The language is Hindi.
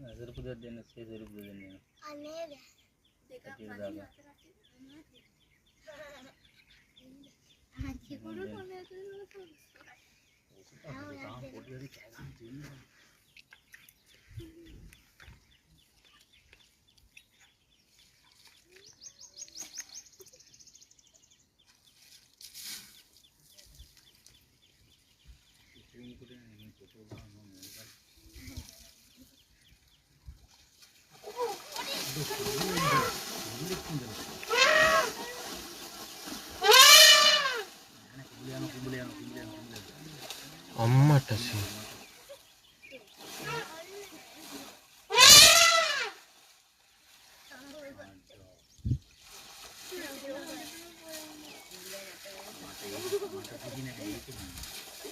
नज़र को दे देना से ज़रूर दे देना अने देखा पानी आता है हाँ जी करो तो मैं तो हाँ कोटी वाली चाय चाहिए Thank you. అమ్మట